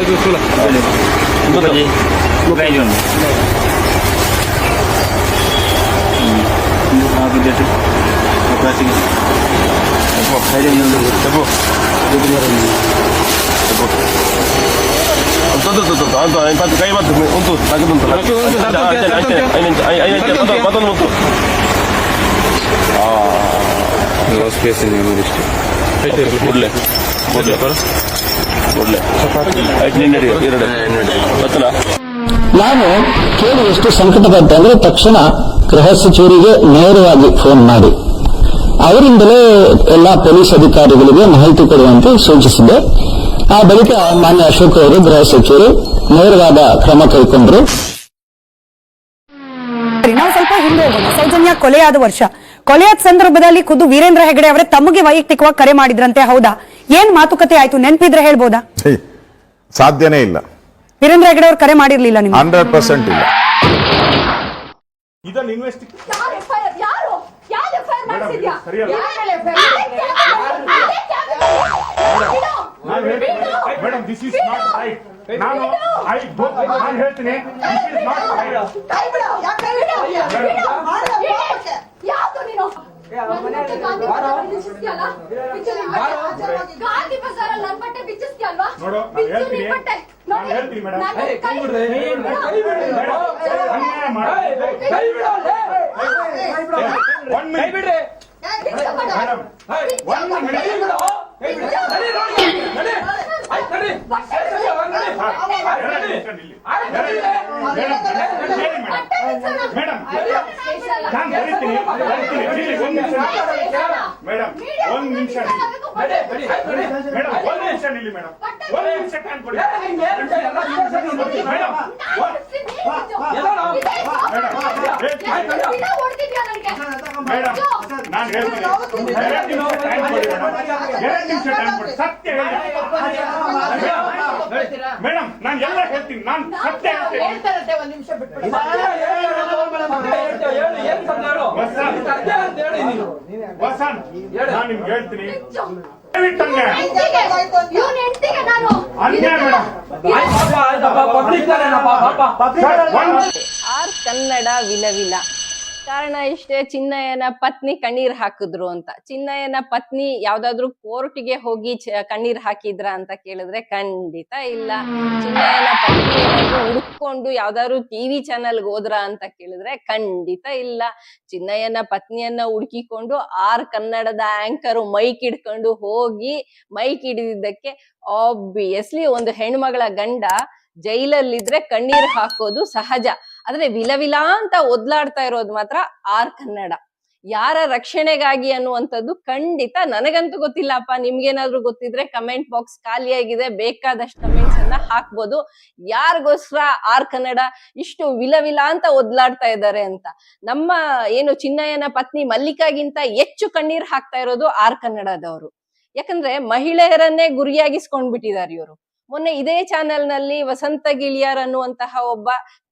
itu sulah. Betul. Bukan je. Apa dia tu? Apa sini? Apa? Saya ni yang dulu. Apa? Dia punya orang. Apa? Tuh, tuh, tuh, tuh, anto, ini patu kayu batu, untuk, tak itu untuk. Satu, satu, satu, satu, ini, ini, ini, batu, batu untuk. Ah, lost case ini, ini, ini. Putih, putih, putih, putih, ನಾನು ಕೇಳಿ ಎಷ್ಟು ಸಂಕಟಪಟ್ಟೆ ಅಂದ್ರೆ ತಕ್ಷಣ ಗೃಹ ಸಚಿವರಿಗೆ ನೇರವಾಗಿ phone ಮಾಡಿ. ಅವರಿಂದಲೇ ಎಲ್ಲ ಪೊಲೀಸ್ ಅಧಿಕಾರಿಗಳಿಗೆ ಮಾಹಿತಿ ಕೊಡುವಂತೆ ಸೂಚಿಸಿದೆ. ಆ ಬಳಿಕ ಮಾನ್ಯ ಅಶೋಕ್ ಅವರು ಗೃಹ ಸಚಿವರು ನೇರವಾದ ಕ್ರಮ ಕೈಗೊಂಡರು. ನಾವು ಸ್ವಲ್ಪ ಹಿಂದೆ ಕೊಲೆಯಾದ ವರ್ಷ. ಕೊಲೆಯಾದ ಸಂದರ್ಭದಲ್ಲಿ ಖುದ್ದು ವೀರೇಂದ್ರ ಹೆಗಡೆ ಅವರೇ ತಮಗೆ ವೈಯಕ್ತಿಕವಾಗಿ ಕರೆ ಮಾಡಿದ್ರಂತೆ, ಹೌದಾ? ಏನ್ ಮಾತುಕತೆ ಆಯ್ತು? ನೆನ್ಪಿದ್ರೆ ಹೇಳ್ಬೋದಾ? ಸಾಧ್ಯನೇ ಇಲ್ಲ. ವೀರೇಂದ್ರ ಹೆಗಡೆ ಅವ್ರು ಕರೆ ಮಾಡಿರ್ಲಿಲ್ಲ ನಿಮ್ಗೆ. ಹಂಡ್ರೆಡ್ ಪರ್ಸೆಂಟ್ ಇಲ್ಲ. ಇದನ್ನ madam this is not right ನಾನು ಐ ನಾನು ಹೇಳ್ತೀನಿ. This is not right. ಯಾವ್ದು ನೀನು? ಬಟ್ಟೆ ಗಾಂಧಿ ಬಟ್ಟೆ. ಬಟ್ಟೆ ಬಿಚ್ಚಿಸ್ತೀಯಲ್ವಾ? ನೋಡು, ನಾನು ಹೇಳ್ತೀನಿ. ನಿನ್ ಹೇಳ್ತೀನಿ ಮೇಡಮ್. ನನ್ನ ಏಯ್, ಕೈ ಬಿಡ್ರಿ ಮೇಡಮ್ ಅನ್ಯಾಯ ಮಾಡಿ ಒನ್ ಮಿನಿಟ್ ಬಿಚ್ಚು ಮಾಡು. ಮೇಡಮ್ ಒನ್ ಮಿನಿಟ್ ಕೈ ಬರೀತೀನಿ ಇಲ್ಲಿ ಒಂದು ನಿಮಿಷ ಮೇಡಮ್ ಒಂದು ನಿಮಿಷ ಮೇಡಮ್ ಒಂದು ನಿಮಿಷ ನಿಲ್ಲಿ ಮೇಡಮ್ ಒಂದು ನಿಮಿಷ ಟೈಮ್ ಕೊಡಿ ಮೇಡಮ್ ಮೇಡಮ್ ನಾನು ಹೇಳ್ತೀನಿ ಎರಡು ನಿಮಿಷ ಟೈಮ್ ಕೊಡಿ ಮೇಡಮ್ ಎರಡು ನಿಮಿಷ ಟೈಮ್ ಕೊಡಿ ಸತ್ಯ ಹೇಳಿ ಮೇಡಮ್ ನಾನು ಎಲ್ಲ ಹೇಳ್ತೀನಿ ನಾನು ಸತ್ಯ ಹೇಳ್ತೀನಿ ವಸಂತ್ ನಾನು ನಿಮ್ಗೆ ಹೇಳ್ತೀನಿ ದಯವಿಟ್ಟು ಹಂಗೆ ಇವನ್ ಹೆಂಡ್ತಿಗೆ ನಾನು ಅನ್ಯಾಯ ಮೇಡಮ್ ಸರ್, ಒಂದು ಆರ್ ಕನ್ನಡ ವಿಲವಿಲ ಕಾರಣ ಇಷ್ಟೇ, ಚಿನ್ನಯ್ಯನ ಪತ್ನಿ ಕಣ್ಣೀರ್ ಹಾಕಿದ್ರು ಅಂತ. ಚಿನ್ನಯ್ಯನ ಪತ್ನಿ ಯಾವ್ದಾದ್ರು ಕೋರ್ಟ್ಗೆ ಹೋಗಿ ಕಣ್ಣೀರ್ ಹಾಕಿದ್ರ ಅಂತ ಕೇಳಿದ್ರೆ ಖಂಡಿತ ಇಲ್ಲ. ಚಿನ್ನಯ್ಯನ ಪತ್ನಿ ಹುಡುಕೊಂಡು ಯಾವ್ದಾದ್ರು ಟಿವಿ ಚಾನೆಲ್ ಹೋದ್ರ ಅಂತ ಕೇಳಿದ್ರೆ ಖಂಡಿತ ಇಲ್ಲ. ಚಿನ್ನಯ್ಯನ ಪತ್ನಿಯನ್ನ ಹುಡುಕಿಕೊಂಡು ಆರ್ ಕನ್ನಡದ ಆಂಕರ್ ಮೈಕ್ ಹಿಡ್ಕೊಂಡು ಹೋಗಿ, ಮೈಕ್ ಹಿಡಿದಿದ್ದಕ್ಕೆ ಆಬ್ವಿಯಸ್ಲಿ ಒಂದು ಹೆಣ್ಮಗಳ ಗಂಡ ಜೈಲಲ್ಲಿದ್ರೆ ಕಣ್ಣೀರ್ ಹಾಕೋದು ಸಹಜ. ಆದ್ರೆ ವಿಲವಿಲ ಅಂತ ಒದ್ಲಾಡ್ತಾ ಇರೋದು ಮಾತ್ರ ಆರ್ ಕನ್ನಡ. ಯಾರ ರಕ್ಷಣೆಗಾಗಿ ಅನ್ನುವಂಥದ್ದು ಖಂಡಿತ ನನಗಂತೂ ಗೊತ್ತಿಲ್ಲಪ್ಪ. ನಿಮ್ಗೇನಾದ್ರೂ ಗೊತ್ತಿದ್ರೆ ಕಮೆಂಟ್ ಬಾಕ್ಸ್ ಖಾಲಿಯಾಗಿದೆ, ಬೇಕಾದಷ್ಟು ಕಮೆಂಟ್ಸ್ ಅನ್ನ ಹಾಕ್ಬೋದು. ಯಾರಿಗೋಸ್ಕರ ಆರ್ ಕನ್ನಡ ಇಷ್ಟು ವಿಲವಿಲ ಅಂತ ಒದ್ಲಾಡ್ತಾ ಇದ್ದಾರೆ ಅಂತ. ನಮ್ಮ ಏನು ಚಿನ್ನಯ್ಯನ ಪತ್ನಿ ಮಲ್ಲಿಕಾಗಿಂತ ಹೆಚ್ಚು ಕಣ್ಣೀರ್ ಹಾಕ್ತಾ ಇರೋದು ಆರ್ ಕನ್ನಡದವರು. ಯಾಕಂದ್ರೆ ಮಹಿಳೆಯರನ್ನೇ ಗುರಿಯಾಗಿಸ್ಕೊಂಡ್ಬಿಟ್ಟಿದ್ದಾರೆ ಇವರು. ಮೊನ್ನೆ ಇದೇ ಚಾನೆಲ್ನಲ್ಲಿ ವಸಂತ ಗಿಳಿಯಾರ್ ಅನ್ನುವಂತಹ ಒಬ್ಬ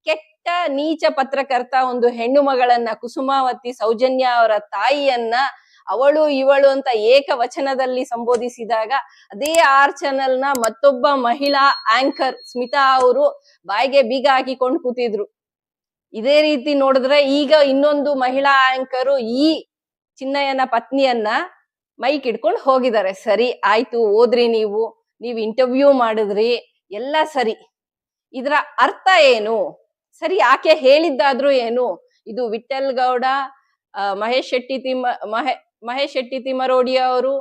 ಕೆಟ್ಟ ನೀಚ ಪತ್ರಕರ್ತ ಒಂದು ಹೆಣ್ಣು ಮಗಳನ್ನ ಕುಸುಮಾವತಿ ಸೌಜನ್ಯ ಅವರ ತಾಯಿಯನ್ನ ಅವಳು ಇವಳು ಅಂತ ಏಕವಚನದಲ್ಲಿ ಸಂಬೋಧಿಸಿದಾಗ ಅದೇ ಆರ್ ಚಾನೆಲ್ನ ಮತ್ತೊಬ್ಬ ಮಹಿಳಾ ಆಂಕರ್ ಸ್ಮಿತಾ ಅವರು ಬಾಯಿಗೆ ಬೀಗ ಹಾಕಿಕೊಂಡು ಕೂತಿದ್ರು. ಇದೇ ರೀತಿ ನೋಡಿದ್ರೆ ಈಗ ಇನ್ನೊಂದು ಮಹಿಳಾ ಆಂಕರು ಈ ಚಿನ್ನಯ್ಯನ ಪತ್ನಿಯನ್ನ ಮೈಕ್ ಇಟ್ಕೊಂಡು ಹೋಗಿದ್ದಾರೆ. ಸರಿ, ಆಯ್ತು ಓದ್ರಿ ನೀವು ನೀವು ಇಂಟರ್ವ್ಯೂ ಮಾಡಿದ್ರಿ, ಎಲ್ಲ ಸರಿ. ಇದರ ಅರ್ಥ ಏನು? ಸರಿ, ಆಕೆ ಹೇಳಿದ್ದಾದ್ರೂ ಏನು? ಇದು ವಿಠಲ್ ಗೌಡ ಮಹೇಶ್ ಶೆಟ್ಟಿ ತಿಮ್ಮ, ಮಹೇ, ಮಹೇಶ್ ಶೆಟ್ಟಿ ತಿಮ್ಮರೋಡಿ ಅವರು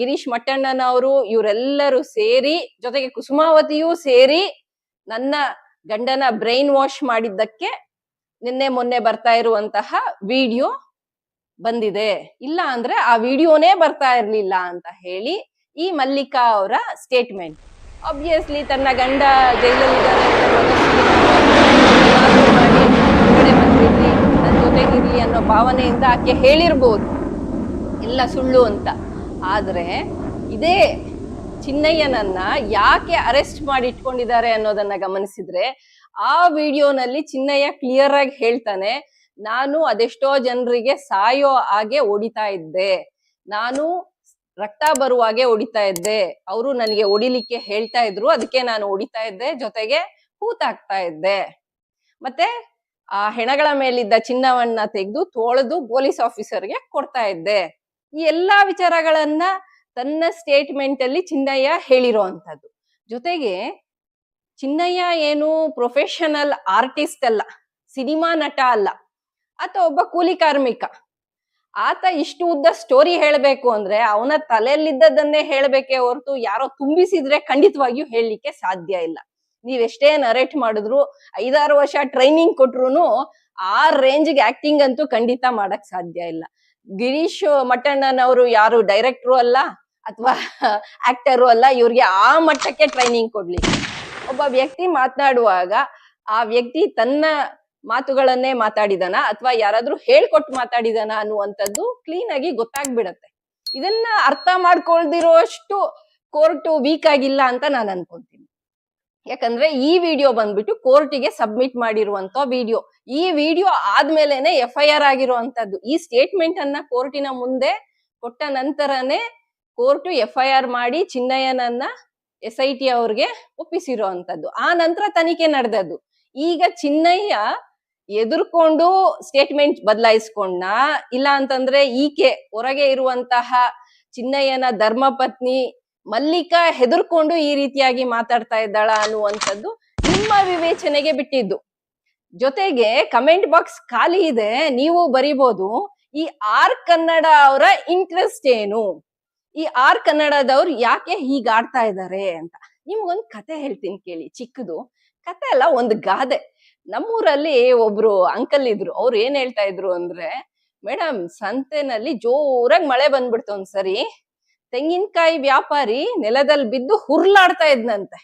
ಗಿರೀಶ್ ಮಟ್ಟಣ್ಣನವರು, ಇವರೆಲ್ಲರೂ ಸೇರಿ, ಜೊತೆಗೆ ಕುಸುಮಾವತಿಯೂ ಸೇರಿ ನನ್ನ ಗಂಡನ ಬ್ರೈನ್ ವಾಶ್ ಮಾಡಿದ್ದಕ್ಕೆ ನಿನ್ನೆ ಮೊನ್ನೆ ಬರ್ತಾ ಇರುವಂತಹ ವಿಡಿಯೋ ಬಂದಿದೆ. ಇಲ್ಲ ಅಂದ್ರೆ ಆ ವಿಡಿಯೋನೇ ಬರ್ತಾ ಇರ್ಲಿಲ್ಲ ಅಂತ ಹೇಳಿ ಈ ಮಲ್ಲಿಕಾ ಅವರ ಸ್ಟೇಟ್ಮೆಂಟ್ ಆಬ್ವಿಯಸ್ಲಿ ತನ್ನ ಗಂಡ ಜೈಲಲ್ಲಿದ್ದಾರೆ ನನ್ನ ಜೊತೆಗಿರ್ಲಿ ಅನ್ನೋ ಭಾವನೆಯಿಂದ ಆಕೆ ಹೇಳಿರ್ಬೋದು. ಎಲ್ಲ ಸುಳ್ಳು ಅಂತ. ಆದ್ರೆ ಇದೇ ಚಿನ್ನಯ್ಯನನ್ನ ಯಾಕೆ ಅರೆಸ್ಟ್ ಮಾಡಿ ಇಟ್ಕೊಂಡಿದ್ದಾರೆ ಅನ್ನೋದನ್ನ ಗಮನಿಸಿದ್ರೆ, ಆ ವಿಡಿಯೋನಲ್ಲಿ ಚಿನ್ನಯ್ಯ ಕ್ಲಿಯರ್ ಆಗಿ ಹೇಳ್ತಾನೆ, ನಾನು ಅದೆಷ್ಟೋ ಜನರಿಗೆ ಸಾಯೋ ಹಾಗೆ ಹೊಡಿತಾ ಇದ್ದೆ. ನಾನು ರಕ್ತ ಬರುವಾಗೆ ಹೊಡಿತಾ ಇದ್ದೆ. ಅವರು ನನಗೆ ಹೊಡಿಲಿಕ್ಕೆ ಹೇಳ್ತಾ ಇದ್ರು. ಅದಕ್ಕೆ ನಾನು ಹೊಡಿತಾ ಇದ್ದೆ. ಜೊತೆಗೆ ಹೂತಾಕ್ತಾ ಇದ್ದೆ. ಮತ್ತೆ ಆ ಹೆಣಗಳ ಮೇಲಿದ್ದ ಚಿನ್ನವನ್ನ ತೆಗೆದು ತೋಳೆದು ಪೊಲೀಸ್ ಆಫೀಸರ್ಗೆ ಕೊಡ್ತಾ ಇದ್ದೆ. ಈ ಎಲ್ಲಾ ವಿಚಾರಗಳನ್ನ ತನ್ನ ಸ್ಟೇಟ್ಮೆಂಟ್ ಅಲ್ಲಿ ಚಿನ್ನಯ್ಯ ಹೇಳಿರುವಂತದ್ದು ಜೊತೆಗೆ ಚಿನ್ನಯ್ಯ ಏನು ಪ್ರೊಫೆಷನಲ್ ಆರ್ಟಿಸ್ಟ್ ಅಲ್ಲ, ಸಿನಿಮಾ ನಟ ಅಲ್ಲ, ಅಥವಾ ಒಬ್ಬ ಕೂಲಿ ಕಾರ್ಮಿಕ. ಆತ ಇಷ್ಟು ಉದ್ದ ಸ್ಟೋರಿ ಹೇಳಬೇಕು ಅಂದ್ರೆ ಅವನ ತಲೆಯಲ್ಲಿದ್ದದನ್ನೇ ಹೇಳ್ಬೇಕೇ ಹೊರತು ಯಾರೋ ತುಂಬಿಸಿದ್ರೆ ಖಂಡಿತವಾಗಿಯೂ ಹೇಳಲಿಕ್ಕೆ ಸಾಧ್ಯ ಇಲ್ಲ. ನೀವೆಷ್ಟೇ ನರೇಟ್ ಮಾಡಿದ್ರು ಐದಾರು ವರ್ಷ ಟ್ರೈನಿಂಗ್ ಕೊಟ್ರು ಆ ರೇಂಜ್ಗೆ ಆಕ್ಟಿಂಗ್ ಅಂತೂ ಖಂಡಿತ ಮಾಡಕ್ ಸಾಧ್ಯ ಇಲ್ಲ. ಗಿರೀಶ್ ಮಟ್ಟಣ್ಣನವರು ಯಾರು ಡೈರೆಕ್ಟ್ರು ಅಲ್ಲ ಅಥವಾ ಆಕ್ಟರು ಅಲ್ಲ, ಇವ್ರಿಗೆ ಆ ಮಟ್ಟಕ್ಕೆ ಟ್ರೈನಿಂಗ್ ಕೊಡ್ಲಿ ಒಬ್ಬ ವ್ಯಕ್ತಿ ಮಾತನಾಡುವಾಗ ಆ ವ್ಯಕ್ತಿ ತನ್ನ ಮಾತುಗಳನ್ನೇ ಮಾತಾಡಿದಾನ ಅಥವಾ ಯಾರಾದ್ರೂ ಹೇಳ್ಕೊಟ್ಟು ಮಾತಾಡಿದಾನ ಅನ್ನುವಂಥದ್ದು ಕ್ಲೀನ್ ಆಗಿ ಗೊತ್ತಾಗ್ಬಿಡತ್ತೆ. ಇದನ್ನ ಅರ್ಥ ಮಾಡ್ಕೊಳ್ದಿರೋಷ್ಟು ಕೋರ್ಟ್ ವೀಕ್ ಆಗಿಲ್ಲ ಅಂತ ನಾನು ಅನ್ಕೊಂತೀನಿ. ಯಾಕಂದ್ರೆ ಈ ವಿಡಿಯೋ ಬಂದ್ಬಿಟ್ಟು ಕೋರ್ಟಿಗೆ ಸಬ್ಮಿಟ್ ಮಾಡಿರುವಂತ ವಿಡಿಯೋ ಈ ವಿಡಿಯೋ ಆದ್ಮೇಲೆನೆ ಎಫ್ ಐ ಆರ್ ಆಗಿರುವಂತದ್ದು ಈ ಸ್ಟೇಟ್ಮೆಂಟ್ ಅನ್ನ ಕೋರ್ಟಿನ ಮುಂದೆ ಕೊಟ್ಟ ನಂತರನೇ ಕೋರ್ಟ್ ಎಫ್ ಐ ಆರ್ ಮಾಡಿ ಚಿನ್ನಯ್ಯನನ್ನ ಎಸ್ ಐ ಟಿ ಅವ್ರಿಗೆ ಒಪ್ಪಿಸಿರೋ ಅಂತದ್ದು ಆ ನಂತರ ತನಿಖೆ ನಡೆದದ್ದು. ಈಗ ಚಿನ್ನಯ್ಯ ಎದುರ್ಕೊಂಡು ಸ್ಟೇಟ್ಮೆಂಟ್ ಬದಲಾಯಿಸ್ಕೊಂಡ ಇಲ್ಲ ಅಂತಂದ್ರೆ ಈಕೆ ಹೊರಗೆ ಇರುವಂತಹ ಚಿನ್ನಯ್ಯನ ಧರ್ಮಪತ್ನಿ ಮಲ್ಲಿಕಾ ಹೆದರ್ಕೊಂಡು ಈ ರೀತಿಯಾಗಿ ಮಾತಾಡ್ತಾ ಇದ್ದಾಳ ಅನ್ನುವಂಥದ್ದು ನಿಮ್ಮ ವಿವೇಚನೆಗೆ ಬಿಟ್ಟಿದ್ದು. ಜೊತೆಗೆ ಕಮೆಂಟ್ ಬಾಕ್ಸ್ ಖಾಲಿ ಇದೆ, ನೀವು ಬರಿಬೋದು. ಈ ಆರ್ ಕನ್ನಡ ಅವರ ಇಂಟ್ರೆಸ್ಟ್ ಏನು? ಈ ಆರ್ ಕನ್ನಡದವ್ರು ಯಾಕೆ ಹೀಗಾಡ್ತಾ ಇದ್ದಾರೆ ಅಂತ. ನಿಮ್ಗೊಂದು ಕತೆ ಹೇಳ್ತೀನಿ ಕೇಳಿ, ಚಿಕ್ಕದು. ಕತೆ ಅಲ್ಲ, ಒಂದು ಗಾದೆ. ನಮ್ಮೂರಲ್ಲಿ ಒಬ್ರು ಅಂಕಲ್ ಇದ್ರು. ಅವ್ರು ಏನ್ ಹೇಳ್ತಾ ಇದ್ರು ಅಂದ್ರೆ ಮೇಡಮ್ ಸಂತೆನಲ್ಲಿ ಜೋರಾಗಿ ಮಳೆ ಬಂದ್ಬಿಡ್ತು ಒಂದ್ಸರಿ. ತೆಂಗಿನಕಾಯಿ ವ್ಯಾಪಾರಿ ನೆಲದಲ್ಲಿ ಬಿದ್ದು ಹುರ್ಲಾಡ್ತಾ ಇದ್ನಂತೆ.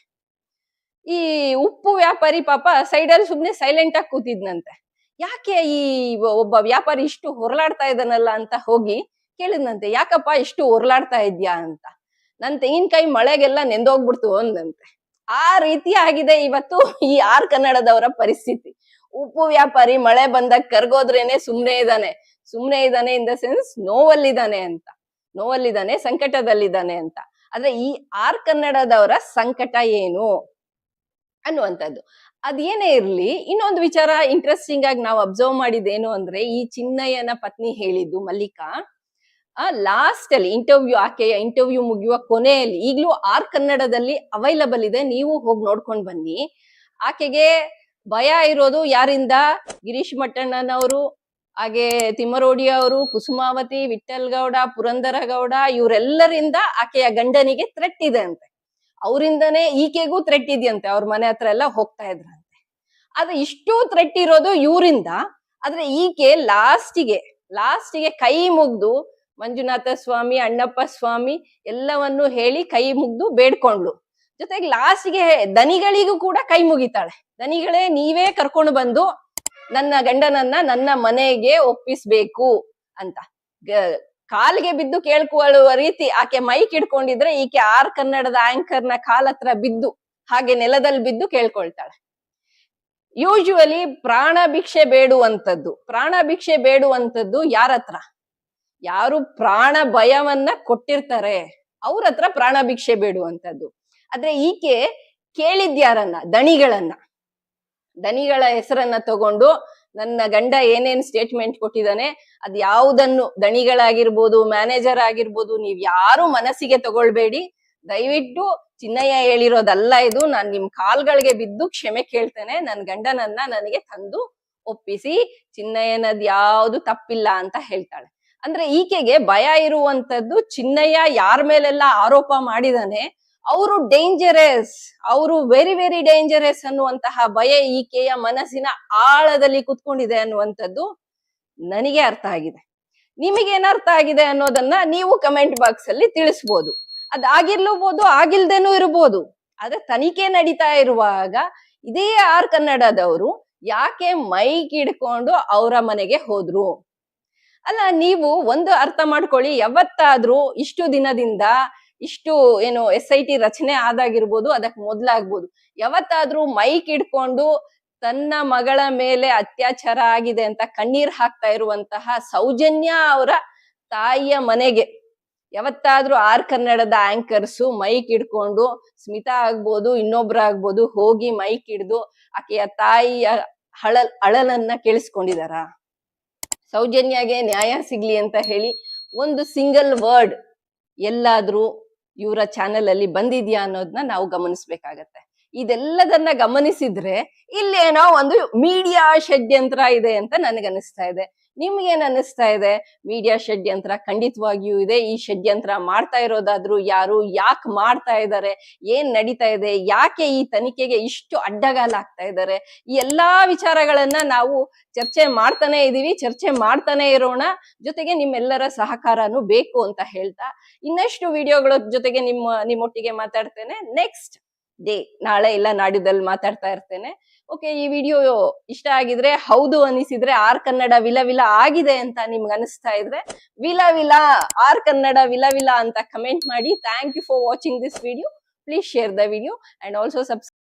ಈ ಉಪ್ಪು ವ್ಯಾಪಾರಿ ಪಾಪ ಸೈಡಲ್ಲಿ ಸುಮ್ನೆ ಸೈಲೆಂಟ್ ಆಗಿ ಕೂತಿದ್ನಂತೆ. ಯಾಕೆ ಈ ಒಬ್ಬ ವ್ಯಾಪಾರಿ ಇಷ್ಟು ಹೊರಲಾಡ್ತಾ ಇದ್ದಾನಲ್ಲ ಅಂತ ಹೋಗಿ ಕೇಳಿದ್ನಂತೆ. ಯಾಕಪ್ಪ ಇಷ್ಟು ಹೊರಲಾಡ್ತಾ ಇದ್ಯಾ ಅಂತ. ನನ್ ತೆಂಗಿನಕಾಯಿ ಮಳೆಗೆಲ್ಲ ನೆಂದೋಗ್ಬಿಡ್ತು ಅಂದಂತೆ. ಆ ರೀತಿ ಆಗಿದೆ ಇವತ್ತು ಈ ಆರ್ ಕನ್ನಡದವರ ಪರಿಸ್ಥಿತಿ. ಉಪ್ಪು ವ್ಯಾಪಾರಿ ಮಳೆ ಬಂದಾಗ ಕರ್ಗೋದ್ರೇನೆ ಸುಮ್ನೆ ಇದ್ದಾನೆ ಸುಮ್ನೆ ಇದ್ದಾನೆ ಇನ್ ದ ಸೆನ್ಸ್ ನೋವಲ್ಲಿದ್ದಾನೆ ಅಂತ. ನೋವಲ್ಲಿದ್ದಾನೆ ಸಂಕಟದಲ್ಲಿದ್ದಾನೆ ಅಂತ. ಆದ್ರೆ ಈ ಆರ್ ಕನ್ನಡದವರ ಸಂಕಟ ಏನು ಅನ್ನುವಂಥದ್ದು. ಅದೇನೇ ಇರ್ಲಿ, ಇನ್ನೊಂದು ವಿಚಾರ ಇಂಟ್ರೆಸ್ಟಿಂಗ್ ಆಗಿ ನಾವು ಅಬ್ಸರ್ವ್ ಮಾಡಿದ್ದೇನು ಅಂದ್ರೆ ಈ ಚಿನ್ನಯ್ಯನ ಪತ್ನಿ ಹೇಳಿದ್ದು ಮಲ್ಲಿಕಾ ಆ ಲಾಸ್ಟ್ ಅಲ್ಲಿ ಇಂಟರ್ವ್ಯೂ ಆಕೆಯ ಇಂಟರ್ವ್ಯೂ ಮುಗಿಯುವ ಕೊನೆಯಲ್ಲಿ ಈಗಲೂ ಆರ್ ಕನ್ನಡದಲ್ಲಿ ಅವೈಲಬಲ್ ಇದೆ. ನೀವು ಹೋಗಿ ನೋಡ್ಕೊಂಡು ಬನ್ನಿ. ಆಕೆಗೆ ಭಯ ಇರೋದು ಯಾರಿಂದ? ಗಿರೀಶ್ ಮಟ್ಟಣ್ಣನವರು, ಹಾಗೆ ತಿಮ್ಮರೋಡಿ ಅವರು, ಕುಸುಮಾವತಿ ಪುರಂದರ ಗೌಡ ಇವರೆಲ್ಲರಿಂದ ಆಕೆಯ ಗಂಡನಿಗೆ ಥ್ರೆಟ್ ಇದೆ ಅಂತೆ. ಅವರಿಂದನೇ ಈಕೆಗೂ ಥ್ರೆಟ್ ಇದೆಯಂತೆ. ಅವ್ರ ಮನೆ ಹತ್ರ ಎಲ್ಲ ಹೋಗ್ತಾ ಇದ್ರಂತೆ. ಆದ್ರೆ ಇಷ್ಟು ಥ್ರೆಟ್ ಇರೋದು ಇವರಿಂದ. ಆದ್ರೆ ಈಕೆ ಲಾಸ್ಟಿಗೆ ಲಾಸ್ಟಿಗೆ ಕೈ ಮುಗ್ದು ಮಂಜುನಾಥ ಸ್ವಾಮಿ, ಅಣ್ಣಪ್ಪ ಸ್ವಾಮಿ ಎಲ್ಲವನ್ನು ಹೇಳಿ ಕೈ ಮುಗ್ದು ಬೇಡ್ಕೊಂಡ್ಲು ಜೊತೆಗೆ ಲಾಸ್ಟ್ಗೆ ದನಿಗಳಿಗೂ ಕೂಡ ಕೈ ಮುಗಿತಾಳೆ. ದನಿಗಳೇ ನೀವೇ ಕರ್ಕೊಂಡು ಬಂದು ನನ್ನ ಗಂಡನನ್ನ ನನ್ನ ಮನೆಗೆ ಒಪ್ಪಿಸ್ಬೇಕು ಅಂತ. ಕಾಲ್ಗೆ ಬಿದ್ದು ಕೇಳ್ಕೊಳ್ಳುವ ರೀತಿ ಆಕೆ ಮೈಕ್ ಇಡ್ಕೊಂಡಿದ್ರೆ ಈಕೆ ಆರ್ ಕನ್ನಡದ ಆಂಕರ್ನ ಕಾಲ್ ಹತ್ರ ಬಿದ್ದು, ಹಾಗೆ ನೆಲದಲ್ಲಿ ಬಿದ್ದು ಕೇಳ್ಕೊಳ್ತಾಳೆ. ಯೂಶುವಲಿ ಪ್ರಾಣ ಭಿಕ್ಷೆ ಬೇಡುವಂಥದ್ದು. ಪ್ರಾಣ ಭಿಕ್ಷೆ ಬೇಡುವಂಥದ್ದು ಯಾರ ಹತ್ರ ಯಾರು ಪ್ರಾಣ ಭಯವನ್ನ ಕೊಟ್ಟಿರ್ತಾರೆ, ಅವ್ರ ಹತ್ರ ಪ್ರಾಣ ಭಿಕ್ಷೆ ಬೇಡುವಂಥದ್ದು ಆದ್ರೆ ಈಕೆ ಕೇಳಿದ್ಯಾರನ್ನ? ದಣಿಗಳನ್ನ. ದಣಿಗಳ ಹೆಸರನ್ನ ತಗೊಂಡು ನನ್ನ ಗಂಡ ಏನೇನ್ ಸ್ಟೇಟ್ಮೆಂಟ್ ಕೊಟ್ಟಿದ್ದಾನೆ, ಅದ್ ಯಾವುದನ್ನು? ದಣಿಗಳಾಗಿರ್ಬೋದು ಮ್ಯಾನೇಜರ್ ಆಗಿರ್ಬೋದು, ನೀವ್ ಯಾರು ಮನಸ್ಸಿಗೆ ತಗೊಳ್ಬೇಡಿ. ದಯವಿಟ್ಟು ಚಿನ್ನಯ್ಯ ಹೇಳಿರೋದಲ್ಲ ಇದು, ನಾನ್ ನಿಮ್ ಕಾಲ್ಗಳಿಗೆ ಬಿದ್ದು ಕ್ಷಮೆ ಕೇಳ್ತೇನೆ, ನನ್ ಗಂಡನನ್ನ ನನಗೆ ತಂದು ಒಪ್ಪಿಸಿ, ಚಿನ್ನಯ್ಯನದ್ ಯಾವ್ದು ತಪ್ಪಿಲ್ಲ ಅಂತ ಹೇಳ್ತಾಳೆ. ಅಂದ್ರೆ ಈಕೆಗೆ ಭಯ ಇರುವಂತದ್ದು ಚಿನ್ನಯ್ಯ ಯಾರ ಮೇಲೆಲ್ಲ ಆರೋಪ ಮಾಡಿದಾನೆ, ಅವರು ಡೇಂಜರಸ್ ಅವರು ವೆರಿ ವೆರಿ ಡೇಂಜರಸ್ ಅನ್ನುವಂತಹ ಭಯ ಈಕೆಯ ಮನಸ್ಸಿನ ಆಳದಲ್ಲಿ ಕುತ್ಕೊಂಡಿದೆ ಅನ್ನುವಂಥದ್ದು ನನಗೆ ಅರ್ಥ ಆಗಿದೆ. ನಿಮಗೆ ಅರ್ಥ ಆಗಿದೆ ಅನ್ನೋದನ್ನ ನೀವು ಕಮೆಂಟ್ ಬಾಕ್ಸ್ ಅಲ್ಲಿ ತಿಳಿಸ್ಬೋದು. ಅದಾಗಿರ್ಲೂಬಹುದು ಆಗಿಲ್ದೇನೂ ಇರ್ಬೋದು. ಆದ್ರೆ ತನಿಖೆ ನಡೀತಾ ಇರುವಾಗ ಇದೇ ಆರ್ ಕನ್ನಡದವರು ಯಾಕೆ ಮೈಕ್ ಹಿಡ್ಕೊಂಡು ಅವರ ಮನೆಗೆ ಹೋದ್ರು? ಅಲ್ಲ, ನೀವು ಒಂದು ಅರ್ಥ ಮಾಡ್ಕೊಳ್ಳಿ, ಯಾವತ್ತಾದ್ರೂ ಇಷ್ಟು ದಿನದಿಂದ ಇಷ್ಟು ಏನು ಎಸ್ ಐ ಟಿ ರಚನೆ ಆದಾಗಿರ್ಬೋದು ಅದಕ್ಕೆ ಮೊದ್ಲಾಗ್ಬೋದು. ಯಾವತ್ತಾದ್ರೂ ಮೈಕ್ ಇಟ್ಕೊಂಡು ತನ್ನ ಮಗಳ ಮೇಲೆ ಅತ್ಯಾಚಾರ ಆಗಿದೆ ಅಂತ ಕಣ್ಣೀರ್ ಹಾಕ್ತಾ ಇರುವಂತಹ ಸೌಜನ್ಯ ಅವರ ತಾಯಿಯ ಮನೆಗೆ, ಯಾವತ್ತಾದ್ರೂ ಆರ್ ಕನ್ನಡದ ಆಂಕರ್ಸು ಮೈಕ್ ಹಿಡ್ಕೊಂಡು ಸ್ಮಿತಾ ಆಗ್ಬೋದು ಇನ್ನೊಬ್ರಾಗ್ಬೋದು ಹೋಗಿ ಮೈಕ್ ಹಿಡ್ದು ಆಕೆಯ ತಾಯಿಯ ಹಳಲ್, ಅಳಲನ್ನ ಕೇಳಿಸ್ಕೊಂಡಿದಾರ ಸೌಜನ್ಯಗೆ ನ್ಯಾಯ ಸಿಗ್ಲಿ ಅಂತ ಹೇಳಿ ಒಂದು ಸಿಂಗಲ್ ವರ್ಡ್ ಎಲ್ಲಾದ್ರೂ ಇವರ ಚಾನೆಲ್ ಅಲ್ಲಿ ಬಂದಿದ್ಯಾ ಅನ್ನೋದನ್ನ ನಾವು ಗಮನಿಸ್ಬೇಕಾಗತ್ತೆ. ಇದೆಲ್ಲದನ್ನ ಗಮನಿಸಿದ್ರೆ ಇಲ್ಲೇನೋ ಒಂದು ಮೀಡಿಯಾ ಷಡ್ಯಂತ್ರ ಇದೆ ಅಂತ ನನಗನ್ನಿಸ್ತಾ ಇದೆ. ನಿಮ್ಗೇನ್ ಅನಿಸ್ತಾ ಇದೆ? ಮೀಡಿಯಾ ಷಡ್ಯಂತ್ರ ಖಂಡಿತವಾಗಿಯೂ ಇದೆ. ಈ ಷಡ್ಯಂತ್ರ ಮಾಡ್ತಾ ಇರೋದಾದ್ರೂ ಯಾರು, ಯಾಕೆ ಮಾಡ್ತಾ ಇದ್ದಾರೆ ಏನ್ ನಡೀತಾ ಇದೆ? ಯಾಕೆ ಈ ತನಿಖೆಗೆ ಇಷ್ಟು ಅಡ್ಡಗಾಲಾಗ್ತಾ ಇದ್ದಾರೆ ಈ ಎಲ್ಲಾ ವಿಚಾರಗಳನ್ನ ನಾವು ಚರ್ಚೆ ಮಾಡ್ತಾನೆ ಇದೀವಿ, ಚರ್ಚೆ ಮಾಡ್ತಾನೆ ಇರೋಣ. ಜೊತೆಗೆ ನಿಮ್ಮೆಲ್ಲರ ಸಹಕಾರನೂ ಬೇಕು ಅಂತ ಹೇಳ್ತಾ ಇನ್ನಷ್ಟು ವಿಡಿಯೋಗಳ ಜೊತೆಗೆ ನಿಮ್ಮ ನಿಮ್ಮೊಟ್ಟಿಗೆ ಮಾತಾಡ್ತೇನೆ. ನೆಕ್ಸ್ಟ್ ಡೇ ನಾಳೆ ಇಲ್ಲ ನಾಡಿದ್ದಲ್ಲಿ ಮಾತಾಡ್ತಾ ಇರ್ತೇನೆ. ಓಕೆ, ಈ ವಿಡಿಯೋ ಇಷ್ಟ ಆಗಿದ್ರೆ ಹೌದು ಅನಿಸಿದ್ರೆ ಆರ್ ಕನ್ನಡ ವಿಲ ವಿಲ ಆಗಿದೆ ಅಂತ ನಿಮ್ಗೆ ಅನಿಸ್ತಾ ಇದ್ರೆ ವಿಲ ವಿಲ, ಆರ್ ಕನ್ನಡ ವಿಲ ವಿಲ ಅಂತ ಕಮೆಂಟ್ ಮಾಡಿ. Thank you for watching this video please share the video and also subscribe